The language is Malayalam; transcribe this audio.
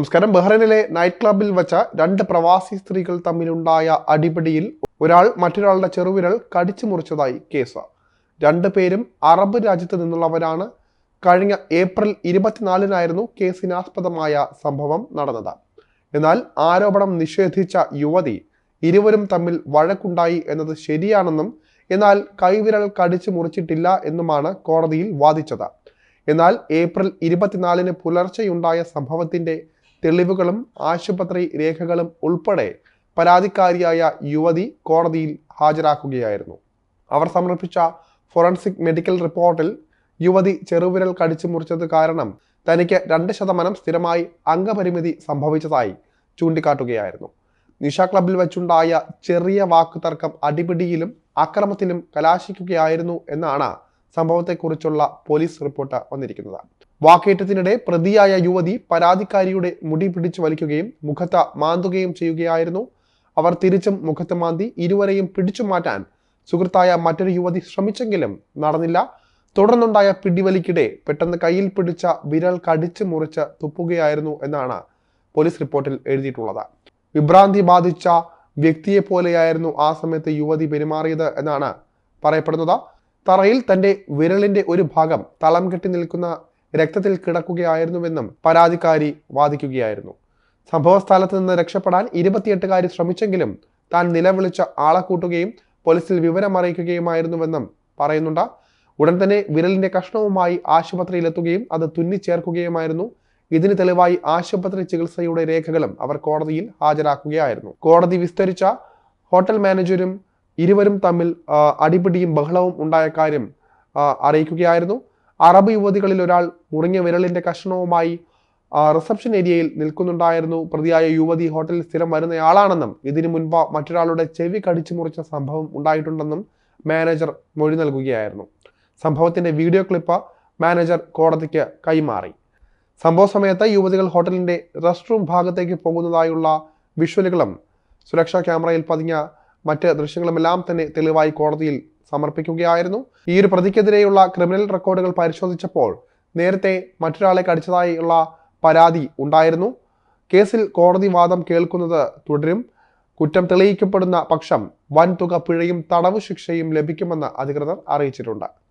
നമസ്കാരം. ബഹ്റൈനിലെ നൈറ്റ് ക്ലബിൽ വച്ച രണ്ട് പ്രവാസി സ്ത്രീകൾ തമ്മിലുണ്ടായ അടിപിടിയിൽ ഒരാൾ മറ്റൊരാളുടെ ചെറുവിരൽ കടിച്ചു മുറിച്ചതായി കേസ്. രണ്ടു പേരും അറബ് രാജ്യത്ത് നിന്നുള്ളവരാണ്. കഴിഞ്ഞ ഏപ്രിൽ ഇരുപത്തിനാലിനായിരുന്നു കേസിനാസ്പദമായ സംഭവം നടന്നത്. എന്നാൽ ആരോപണം നിഷേധിച്ച യുവതി ഇരുവരും തമ്മിൽ വഴക്കുണ്ടായി എന്നത് ശരിയാണെന്നും എന്നാൽ കൈവിരൽ കടിച്ചു മുറിച്ചിട്ടില്ല എന്നുമാണ് കോടതിയിൽ വാദിച്ചത്. എന്നാൽ ഏപ്രിൽ ഇരുപത്തിനാലിന് പുലർച്ചെയുണ്ടായ സംഭവത്തിന്റെ തെളിവുകളും ആശുപത്രി രേഖകളും ഉൾപ്പെടെ പരാതിക്കാരിയായ യുവതി കോടതിയിൽ ഹാജരാക്കുകയായിരുന്നു. അവർ സമർപ്പിച്ച ഫോറൻസിക് മെഡിക്കൽ റിപ്പോർട്ടിൽ യുവതി ചെറുവിരൽ കടിച്ചു മുറിച്ചത് കാരണം തനിക്ക് രണ്ട് ശതമാനം സ്ഥിരമായി അംഗപരിമിതി സംഭവിച്ചതായി ചൂണ്ടിക്കാട്ടുകയായിരുന്നു. നിഷ ക്ലബിൽ വെച്ചുണ്ടായ ചെറിയ വാക്കുതർക്കം അടിപിടിയിലും അക്രമത്തിലും കലാശിക്കുകയായിരുന്നു എന്നാണ് സംഭവത്തെക്കുറിച്ചുള്ള പോലീസ് റിപ്പോർട്ട് വന്നിരിക്കുന്നത്. വാക്കേറ്റത്തിനിടെ പ്രതിയായ യുവതി പരാതിക്കാരിയുടെ മുടി പിടിച്ചു വലിക്കുകയും മുഖത്ത മാന്തുകയും ചെയ്യുകയായിരുന്നു. അവർ തിരിച്ചും മുഖത്ത് മാന്തി ഇരുവരെയും പിടിച്ചു മാറ്റാൻ സുഹൃത്തായ മറ്റൊരു യുവതി ശ്രമിച്ചെങ്കിലും നടന്നില്ല. തുടർന്നുണ്ടായ പിടിവലിക്കിടെ പെട്ടെന്ന് കയ്യിൽ പിടിച്ച വിരൽ കടിച്ചു മുറിച്ച് തുപ്പുകയായിരുന്നു എന്നാണ് പോലീസ് റിപ്പോർട്ടിൽ എഴുതിയിട്ടുള്ളത്. വിഭ്രാന്തി ബാധിച്ച വ്യക്തിയെ പോലെയായിരുന്നു ആ സമയത്ത് യുവതി പെരുമാറിയത് എന്നാണ് പറയപ്പെടുന്നത്. തറയിൽ തന്റെ വിരലിന്റെ ഒരു ഭാഗം തളം കെട്ടി നിൽക്കുന്ന രക്തത്തിൽ കിടക്കുകയായിരുന്നുവെന്നും പരാതിക്കാരി വാദിക്കുകയായിരുന്നു. സംഭവ സ്ഥലത്ത് നിന്ന് രക്ഷപ്പെടാൻ ഇരുപത്തിയെട്ടുകാരി ശ്രമിച്ചെങ്കിലും താൻ നിലവിളിച്ച ആളെ കൂട്ടുകയും പോലീസിൽ വിവരം അറിയിക്കുകയുമായിരുന്നുവെന്നും പറയുന്നുണ്ട്. ഉടൻ തന്നെ വിരലിന്റെ കഷ്ണവുമായി ആശുപത്രിയിലെത്തുകയും അത് തുന്നിച്ചേർക്കുകയുമായിരുന്നു. ഇതിന് തെളിവായി ആശുപത്രി ചികിത്സയുടെ രേഖകളും അവർ കോടതിയിൽ ഹാജരാക്കുകയായിരുന്നു. കോടതി വിസ്തരിച്ച ഹോട്ടൽ മാനേജരും ഇരുവരും തമ്മിൽ അടിപിടിയും ബഹളവും ഉണ്ടായ കാര്യം അറിയിക്കുകയായിരുന്നു. അറബ് യുവതികളിൽ ഒരാൾ മുറിഞ്ഞ വിരലിന്റെ കഷ്ണവുമായി റിസപ്ഷൻ ഏരിയയിൽ നിൽക്കുന്നുണ്ടായിരുന്നു. പ്രതിയായ യുവതി ഹോട്ടലിൽ സ്ഥിരം വരുന്നയാളാണെന്നും ഇതിനു മുൻപ് മറ്റൊരാളുടെ ചെവി കടിച്ചു മുറിച്ച സംഭവം ഉണ്ടായിട്ടുണ്ടെന്നും മാനേജർ മൊഴി നൽകുകയായിരുന്നു. സംഭവത്തിന്റെ വീഡിയോ ക്ലിപ്പ് മാനേജർ കോടതിക്ക് കൈമാറി. സംഭവ സമയത്ത് യുവതികൾ ഹോട്ടലിന്റെ റെസ്റ്റ് റൂം ഭാഗത്തേക്ക് പോകുന്നതായുള്ള വിഷ്വലുകളും സുരക്ഷാ ക്യാമറയിൽ പതിഞ്ഞ മറ്റ് ദൃശ്യങ്ങളുമെല്ലാം തന്നെ തെളിവായി കോടതിയിൽ സമർപ്പിക്കുകയായിരുന്നു. ഈ ഒരു പ്രതിക്കെതിരെയുള്ള ക്രിമിനൽ റെക്കോർഡുകൾ പരിശോധിച്ചപ്പോൾ നേരത്തെ മറ്റൊരാളെ കടിച്ചതായുള്ള പരാതി ഉണ്ടായിരുന്നു. കേസിൽ കോടതി വാദം കേൾക്കുന്നത് തുടരും. കുറ്റം തെളിയിക്കപ്പെടുന്ന പക്ഷം വൻതുക പിഴയും തടവ് ശിക്ഷയും ലഭിക്കുമെന്ന് അധികൃതർ അറിയിച്ചിട്ടുണ്ട്.